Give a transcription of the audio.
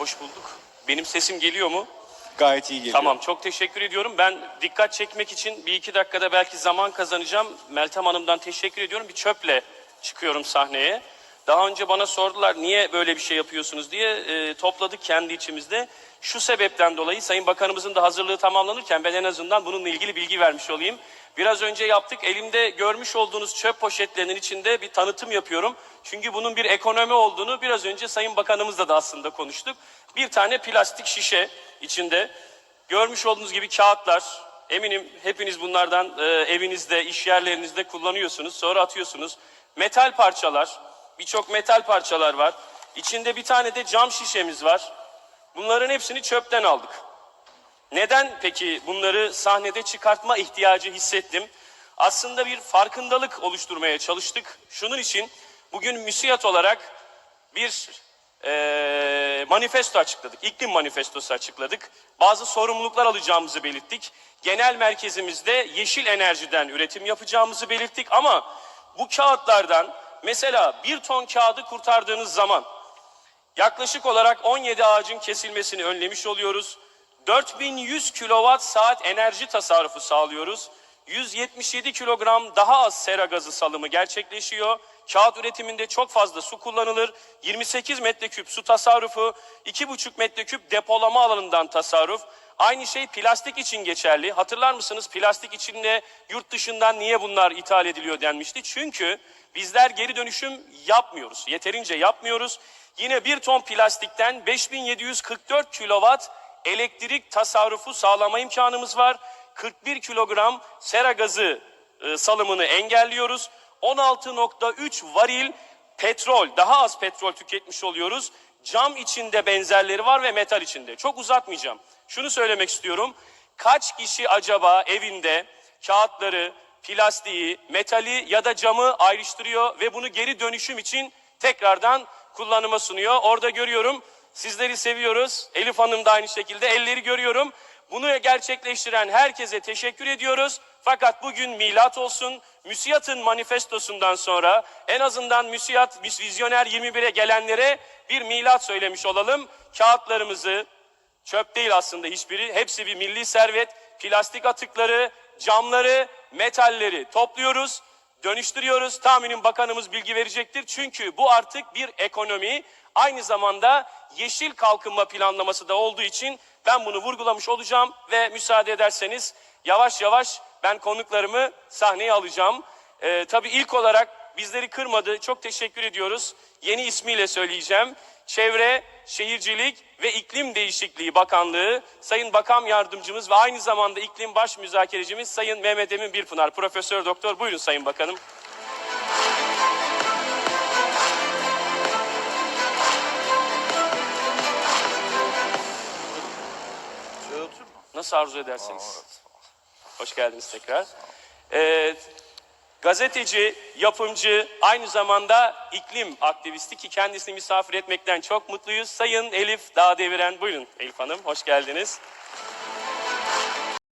Hoş bulduk. Benim sesim geliyor mu? Gayet iyi geliyor. Tamam çok teşekkür ediyorum. Ben dikkat çekmek için bir iki dakikada belki zaman kazanacağım. Meltem Hanım'dan teşekkür ediyorum. Bir çöple çıkıyorum sahneye. Daha önce bana sordular niye böyle bir şey yapıyorsunuz diye e, topladık kendi içimizde. Şu sebepten dolayı Sayın Bakanımızın da hazırlığı tamamlanırken ben en azından bununla ilgili bilgi vermiş olayım. Biraz önce yaptık. Elimde görmüş olduğunuz çöp poşetlerinin içinde bir tanıtım yapıyorum. Çünkü bunun bir ekonomi olduğunu biraz önce Sayın Bakanımızla da aslında konuştuk. Bir tane plastik şişe içinde görmüş olduğunuz gibi kağıtlar. Eminim hepiniz bunlardan e, evinizde, iş yerlerinizde kullanıyorsunuz. Sonra atıyorsunuz. Metal parçalar, birçok metal parçalar var. İçinde bir tane de cam şişemiz var. Bunların hepsini çöpten aldık. Neden peki bunları sahnede çıkartma ihtiyacı hissettim? Aslında bir farkındalık oluşturmaya çalıştık. Şunun için bugün müsiyat olarak bir eee, manifesto açıkladık. İklim manifestosu açıkladık. Bazı sorumluluklar alacağımızı belirttik. Genel merkezimizde yeşil enerjiden üretim yapacağımızı belirttik ama bu kağıtlardan mesela bir ton kağıdı kurtardığınız zaman Yaklaşık olarak 17 ağacın kesilmesini önlemiş oluyoruz. 4100 kilowatt saat enerji tasarrufu sağlıyoruz. 177 kilogram daha az sera gazı salımı gerçekleşiyor. Kağıt üretiminde çok fazla su kullanılır. 28 metreküp su tasarrufu, 2,5 metreküp depolama alanından tasarruf. Aynı şey plastik için geçerli. Hatırlar mısınız plastik içinde yurt dışından niye bunlar ithal ediliyor denmişti. Çünkü bizler geri dönüşüm yapmıyoruz. Yeterince yapmıyoruz. Yine bir ton plastikten 5744 kilowatt elektrik tasarrufu sağlama imkanımız var. 41 kilogram sera gazı e, salımını engelliyoruz. 16.3 varil petrol, daha az petrol tüketmiş oluyoruz. Cam içinde benzerleri var ve metal içinde. Çok uzatmayacağım. Şunu söylemek istiyorum. Kaç kişi acaba evinde kağıtları, plastiği, metali ya da camı ayrıştırıyor ve bunu geri dönüşüm için tekrardan kullanıma sunuyor. Orada görüyorum. Sizleri seviyoruz. Elif Hanım da aynı şekilde. Elleri görüyorum. Bunu gerçekleştiren herkese teşekkür ediyoruz. Fakat bugün milat olsun. Müsiyat'ın manifestosundan sonra en azından Müsiyat Vizyoner 21'e gelenlere bir milat söylemiş olalım. Kağıtlarımızı, çöp değil aslında hiçbiri, hepsi bir milli servet, plastik atıkları, camları, metalleri topluyoruz dönüştürüyoruz. Tahminim bakanımız bilgi verecektir. Çünkü bu artık bir ekonomi. Aynı zamanda yeşil kalkınma planlaması da olduğu için ben bunu vurgulamış olacağım ve müsaade ederseniz yavaş yavaş ben konuklarımı sahneye alacağım. Ee, tabii ilk olarak bizleri kırmadı. Çok teşekkür ediyoruz. Yeni ismiyle söyleyeceğim. Çevre, Şehircilik ve İklim Değişikliği Bakanlığı Sayın Bakan Yardımcımız ve aynı zamanda iklim baş müzakerecimiz Sayın Mehmet Emin Birpınar, Profesör Doktor. Buyurun Sayın Bakanım. Nasıl arzu ederseniz. Hoş geldiniz tekrar. Ee, gazeteci, yapımcı, aynı zamanda iklim aktivisti ki kendisini misafir etmekten çok mutluyuz. Sayın Elif Dağdeviren, buyurun Elif Hanım, hoş geldiniz.